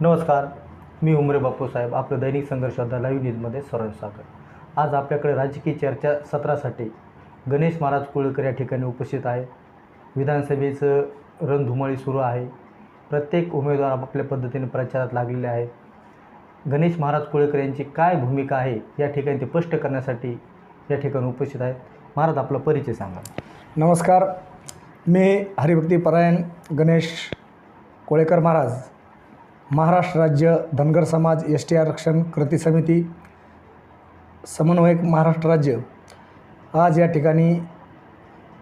नमस्कार मी उमरे बापूसाहेब आपलं दैनिक संघर्ष योद्धा लाईव्ह न्यूजमध्ये सर्व स्वागत. आज आपल्याकडे राजकीय चर्चा सत्रासाठी गणेश महाराज कुळकर या ठिकाणी उपस्थित आहे. विधानसभेचं रणधुमाळी सुरू आहे. प्रत्येक उमेदवार आपापल्या पद्धतीने प्रचारात लागलेले आहे गणेश महाराज कुळकर यांची काय भूमिका आहे या ठिकाणी ते स्पष्ट करण्यासाठी या ठिकाणी उपस्थित आहेत. महाराज आपला परिचय सांगा. नमस्कार मी हरिभक्ती परायण गणेश कोळेकर महाराज. महाराष्ट्र राज्य धनगर समाज एस टी आरक्षण कृती समिती समन्वयक महाराष्ट्र राज्य. आज या ठिकाणी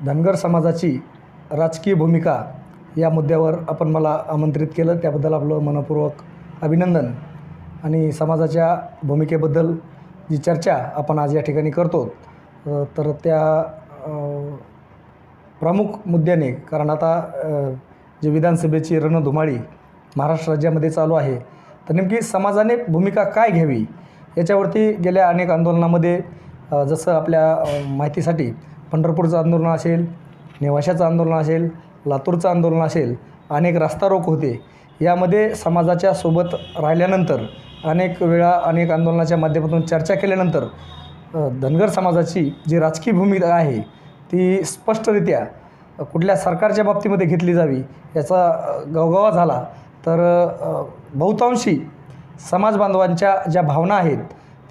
धनगर समाजाची राजकीय भूमिका या मुद्द्यावर आपण मला आमंत्रित केलं. त्याबद्दल आपलं मनपूर्वक अभिनंदन आणि समाजाच्या भूमिकेबद्दल जी चर्चा आपण आज या ठिकाणी करतो तर त्या प्रमुख मुद्द्याने कारण आता जे विधानसभेची रणधुमाळी महाराष्ट्र राज्यामध्ये चालू आहे. तर नेमकी समाजाने भूमिका काय घ्यावी? याच्यावरती गेल्या अनेक आंदोलनामध्ये जसं आपल्या माहितीसाठी पंढरपूरचं आंदोलन असेल नेवाशाचं आंदोलन असेल लातूरचं आंदोलन असेल अनेक रास्ता रोक होते. यामध्ये समाजाच्या सोबत राहिल्यानंतर अनेक वेळा अनेक आंदोलनाच्या माध्यमातून चर्चा केल्यानंतर धनगर समाजाची जी राजकीय भूमिका आहे ती स्पष्टरित्या कुठल्या सरकारच्या बाबतीमध्ये घेतली जावी याचा गवगवा झाला. तर बहुतांशी समाज बांधवांच्या ज्या भावना आहेत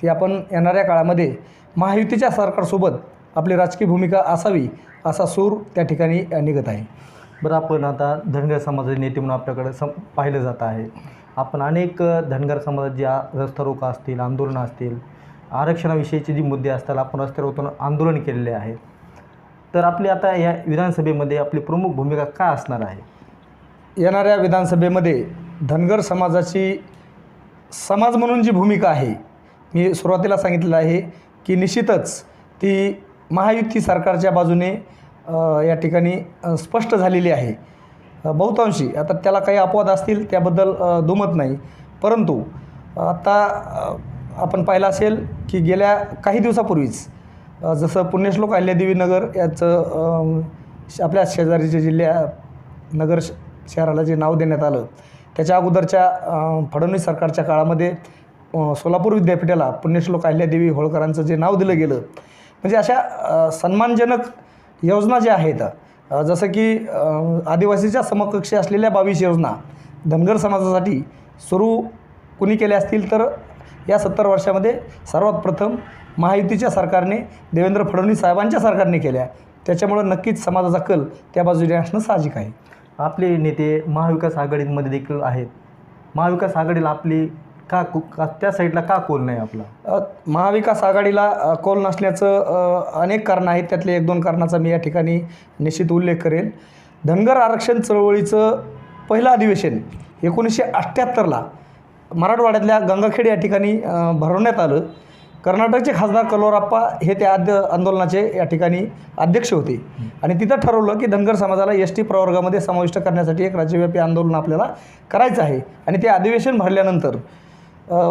ती आपण येणाऱ्या काळामध्ये महायुतीच्या सरकारसोबत आपली राजकीय भूमिका असावी असा सूर त्या ठिकाणी निघत आहे. बरं आपण आता धनगर समाजाचे नेते म्हणून आपल्याकडे सम पाहिलं जात आहे. आपण अनेक धनगर समाजात ज्या रस्तारोका असतील आंदोलनं असतील आरक्षणाविषयीचे जे मुद्दे असतात आपण रस्त्यावर आंदोलन केलेले आहे तर आपली आता या विधानसभेमध्ये आपली प्रमुख भूमिका काय असणार आहे? येणाऱ्या विधानसभेमध्ये धनगर समाजाची समाज म्हणून जी भूमिका आहे मी सुरुवातीला सांगितलेलं आहे की निश्चितच ती महायुती सरकारच्या बाजूने या ठिकाणी स्पष्ट झालेली आहे. बहुतांशी. आता त्याला काही अपवाद असतील त्याबद्दल दुमत नाही. परंतु आता आपण पाहिलं असेल की गेल्या काही दिवसापूर्वीच जसं पुण्यश्लोक अहिल्यादेवी नगर याचं श- आपल्या शेजारीच्या जिल्ह्या नगर श- शहराला जे नाव देण्यात आलं त्याच्या अगोदरच्या फडणवीस सरकारच्या काळामध्ये सोलापूर विद्यापीठाला पुण्यश्लोक अहिल्यादेवी होळकरांचं जे नाव दिलं गेलं म्हणजे अशा सन्मानजनक योजना ज्या आहेत जसं की आदिवासीच्या समकक्षी असलेल्या बावीस योजना धनगर समाजासाठी सुरू कुणी केल्या असतील तर या सत्तर वर्षामध्ये सर्वात प्रथम महायुतीच्या सरकारने देवेंद्र फडणवीस साहेबांच्या सरकारने केल्या. त्याच्यामुळं नक्कीच समाजाचा कल त्या बाजूने असणं साहजिक आहे. आपले नेते महाविकास आघाडीमध्ये देखील आहेत. महाविकास आघाडीला आपली का कु- का त्या साईडला का कोल नाही आपला? महाविकास आघाडीला कोल नसल्याचं अनेक कारणं आहेत. त्यातले एक दोन कारणाचा मी या ठिकाणी निश्चित उल्लेख करेन धनगर आरक्षण चळवळीचं पहिलं अधिवेशन एकोणीसशे अठ्ठ्याहत्तरला मराठवाड्यातल्या गंगाखेड या ठिकाणी भरवण्यात आलं. कर्नाटकचे खासदार कलोराप्पा हे त्या आद्य आंदोलनाचे या ठिकाणी अध्यक्ष होते. आणि तिथं ठरवलं की धनगर समाजाला एस टी प्रवर्गामध्ये समाविष्ट करण्यासाठी एक राज्यव्यापी आंदोलन आपल्याला करायचं आहे. आणि ते अधिवेशन भरल्यानंतर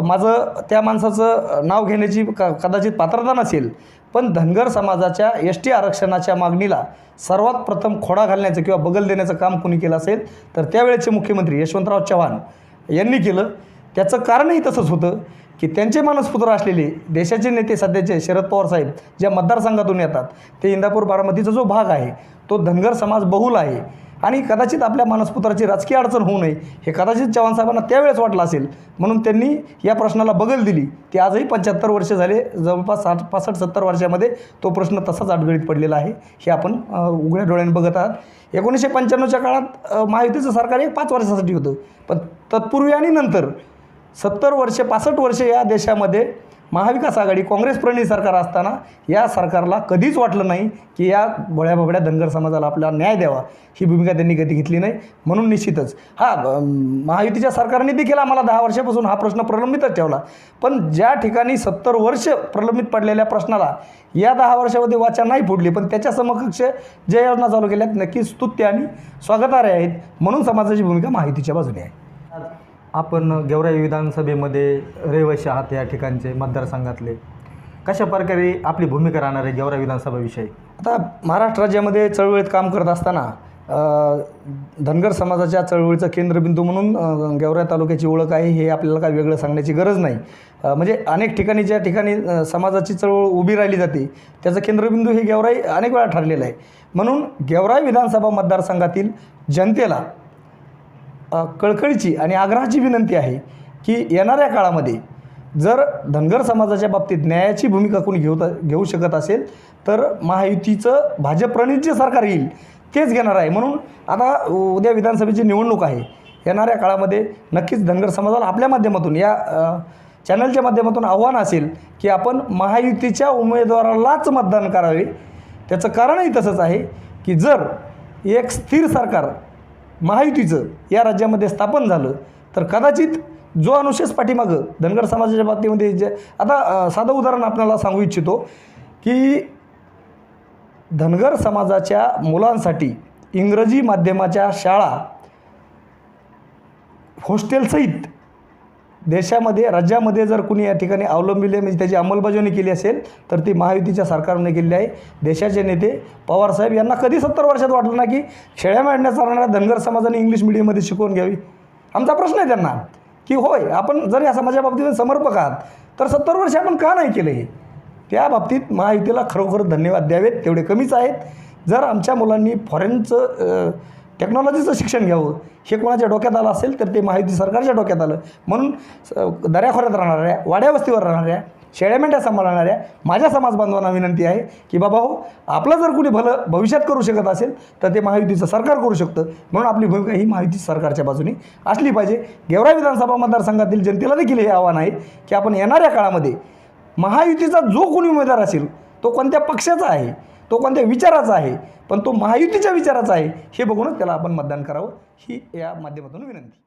माझं त्या माणसाचं नाव घेण्याची क कदाचित पात्रता नसेल पण धनगर समाजाच्या एस टी आरक्षणाच्या मागणीला सर्वात प्रथम खोडा घालण्याचं किंवा बगल देण्याचं काम कोणी केलं असेल तर त्यावेळेचे मुख्यमंत्री यशवंतराव चव्हाण यांनी केलं. त्याचं कारणही तसंच होतं की त्यांचे मानसपुत्र असलेले देशाचे नेते सध्याचे शरद पवार साहेब ज्या मतदारसंघातून येतात ते इंदापूर बारामतीचा जो भाग आहे तो धनगर समाज बहुल आहे. आणि कदाचित आपल्या मानसपुत्राची राजकीय अडचण होऊ नये हे कदाचित चव्हाण साहेबांना त्यावेळेस वाटलं असेल. म्हणून त्यांनी या प्रश्नाला बगल दिली. ती आजही पंच्याहत्तर वर्ष झाले जवळपास साठ पासष्ट सत्तर वर्षामध्ये तो प्रश्न तसाच अडगळीत पडलेला आहे. हे आपण उघड्या डोळ्याने बघत आहात. एकोणीसशे पंच्याण्णवच्या काळात महायुतीचं सरकार एक पाच वर्षासाठी होतं. पण तत्पूर्वी आणि नंतर सत्तर वर्षे पासष्ट वर्षे या देशामध्ये महाविकास आघाडी काँग्रेस प्रणित सरकार असताना या सरकारला कधीच वाटलं नाही की या भोळ्या भोबड्या धनगर समाजाला आपला न्याय द्यावा. ही भूमिका त्यांनी कधी घेतली नाही म्हणून निश्चितच. हा महायुतीच्या सरकारने देखील आम्हाला दहा वर्षापासून हा प्रश्न प्रलंबितच ठेवला. पण ज्या ठिकाणी सत्तर वर्ष प्रलंबित पडलेल्या प्रश्नाला या दहा वर्षामध्ये वाचा नाही फुटली पण त्याच्या समकक्ष ज्या योजना चालू केल्यात नक्कीच स्तुत्य आणि स्वागतार्ह आहेत म्हणून समाजाची भूमिका महायुतीच्या बाजूने आहे. आपण गेवराई विधानसभेमध्ये रहिवाशी आहात या ठिकाणचे मतदारसंघातले. कशा प्रकारे आपली भूमिका राहणार आहे गेवराई विधानसभाविषयी? आता महाराष्ट्र राज्यामध्ये चळवळीत काम करत असताना धनगर समाजाच्या चळवळीचं केंद्रबिंदू म्हणून गेवराई तालुक्याची ओळख आहे हे आपल्याला काय वेगळं सांगण्याची गरज नाही. म्हणजे अनेक ठिकाणी ज्या ठिकाणी समाजाची चळवळ उभी राहिली जाते त्याचं केंद्रबिंदू हे गेवराई अनेक वेळा ठरलेलं आहे. म्हणून गेवराई विधानसभा मतदारसंघातील जनतेला कळकळीची आणि आग्रहाची विनंती आहे की येणाऱ्या काळामध्ये जर धनगर समाजाच्या बाबतीत न्यायाची भूमिका कोणी घेऊ घेऊ शकत असेल तर महायुतीचं भाजपप्रणित जे सरकार येईल तेच घेणार आहे. म्हणून आता उद्या विधानसभेची निवडणूक आहे. येणाऱ्या काळामध्ये नक्कीच धनगर समाजाला आपल्या माध्यमातून या चॅनलच्या माध्यमातून आव्हान असेल की आपण महायुतीच्या उमेदवारालाच मतदान करावे. त्याचं कारणही तसंच आहे की जर एक स्थिर सरकार महायुतीचं या राज्यामध्ये स्थापन झालं तर कदाचित जो अनुशेष पाठीमागं धनगर समाजाच्या बाबतीमध्ये जे आता साधं उदाहरण आपल्याला सांगू इच्छितो की धनगर समाजाच्या मुलांसाठी इंग्रजी माध्यमाच्या शाळा हॉस्टेलसहित देशामध्ये राज्यामध्ये जर कुणी या ठिकाणी अवलंबिले म्हणजे त्याची अंमलबजावणी केली असेल तर ती महायुतीच्या सरकारने केलेली आहे. देशाचे नेते पवारसाहेब यांना कधी सत्तर वर्षात वाटलं ना की शेळ्या मांडण्यात चालणाऱ्या धनगर समाजाने इंग्लिश मिडियममध्ये शिकवून घ्यावी? आमचा प्रश्न आहे त्यांना. की होय आपण जर या समाजाबाबतीत समर्पक आहात तर सत्तर वर्ष आपण का नाही केलं? हे त्या बाबतीत महायुतीला खरोखर धन्यवाद द्यावेत तेवढे कमीच आहेत. जर आमच्या मुलांनी फॉरेनचं टेक्नॉलॉजीचं शिक्षण घ्यावं. हे कोणाच्या डोक्यात आलं असेल तर ते माहिती सरकारच्या डोक्यात आलं. म्हणून स- दऱ्याखोऱ्यात राहणाऱ्या वाड्यावस्तीवर राहणाऱ्या शेळ्यामेंढ्या सांभाळणाऱ्या माझ्या समाज बांधवांना विनंती आहे की बाबा हो आपलं जर कुणी भलं भविष्यात करू शकत असेल तर ते महायुतीचं सरकार करू शकतं. म्हणून आपली भूमिका ही महायुती सरकारच्या बाजूने असली पाहिजे. गेवराई विधानसभा मतदारसंघातील जनतेला देखील हे आव्हान आहे की आपण येणाऱ्या काळामध्ये महायुतीचा जो कोणी उमेदवार असेल तो कोणत्या पक्षाचा आहे? तो कोणत्या विचाराचा आहे? पण तो महायुतीच्या विचाराचा आहे. हे बघूनच त्याला आपण मतदान करावं ही या माध्यमातून विनंती.